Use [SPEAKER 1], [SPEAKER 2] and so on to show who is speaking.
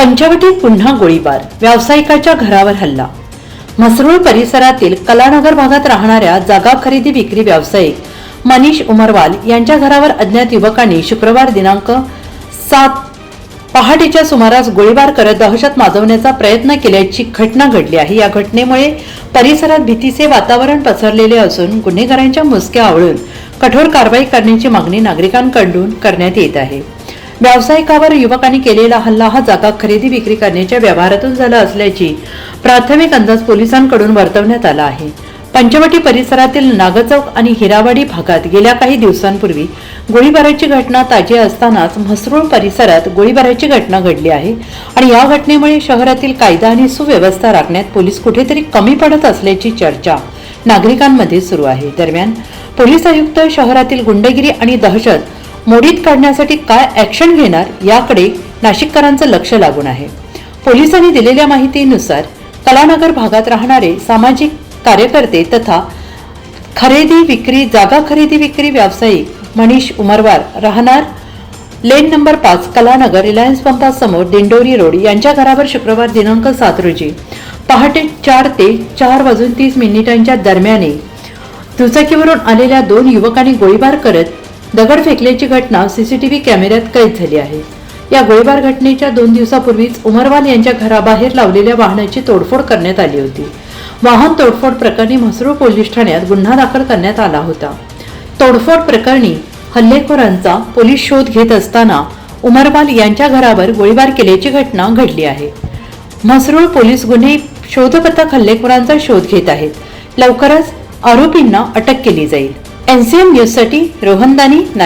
[SPEAKER 1] पंचवटीत पुन्हा गोळीबार व्यावसायिकाच्या घरावर हल्ला. म्हसरूळ परिसरातील कलानगर भागात राहणाऱ्या जागा खरेदी विक्री व्यावसायिक मनीष उमरवाल यांच्या घरावर अज्ञात युवकांनी शुक्रवार दिनांक सात पहाटेच्या सुमारास गोळीबार करत दहशत माजवण्याचा प्रयत्न केल्याची घटना घडली आहे. या घटनेमुळे परिसरात भीतीचे वातावरण पसरलेले असून गुन्हेगारांच्या मुसक्या आवळून कठोर कारवाई करण्याची मागणी नागरिकांकडून करण्यात येत आहे. व्यावसायिकावर युवकांनी केलेला हल्ला हा जागा खरेदी विक्री करण्याच्या व्यवहारातून झाला असल्याची प्राथमिक अंदाज पोलिसांकडून वर्तवण्यात आला आहे. पंचवटी परिसरातील नागचौक आणि हिरावाडी भागात गेल्या काही दिवसांपूर्वी गोळीबाराची घटना ताजी असतानाच म्हसरूळ परिसरात गोळीबाराची घटना घडली आहे आणि या घटनेमुळे शहरातील कायदा आणि सुव्यवस्था राखण्यात पोलीस कुठेतरी कमी पडत असल्याची चर्चा नागरिकांमध्ये सुरू आहे. दरम्यान पोलीस आयुक्त शहरातील गुंडगिरी आणि दहशत मोडीत काढण्यासाठी काय ॲक्शन घेणार याकडे नाशिककरांचं लक्ष लागून आहे. पोलिसांनी दिलेल्या माहितीनुसार कलानगर भागात राहणारे सामाजिक कार्यकर्ते तथा खरेदी विक्री जागा खरेदी विक्री व्यावसायिक मनीष उमरवार राहणार. लेन नंबर पाच कलानगर रिलायन्स पंपासमोर दिंडोरी रोड यांच्या घरावर शुक्रवार दिनांक सात रोजी पहाटे चार ते चार वाजून तीस मिनिटांच्या दरम्याने दुचाकीवरून आलेल्या दोन युवकांनी गोळीबार करत दगड फेकल्याची घटना सीसीटीव्ही कॅमेऱ्यात कैद झाली आहे. या गोळीबार घटनेच्या दोन दिवसापूर्वीच उमरवाल यांच्या घराबाहेर लावलेल्या वाहनाची तोडफोड करण्यात आली होती. वाहन तोडफोड प्रकरणी म्हसरूळ पोलीस ठाण्यात गुन्हा दाखल करण्यात आला होता. तोडफोड प्रकरणी हल्लेखोरांचा पोलीस शोध घेत असताना उमरवाल यांच्या घरावर गोळीबार केल्याची घटना घडली आहे. म्हसरूळ पोलीस गुन्हे शोध पथक हल्लेखोरांचा शोध घेत आहेत. लवकरच आरोपींना अटक केली जाईल. एनसीएन न्यूजसाठी रोहनदानी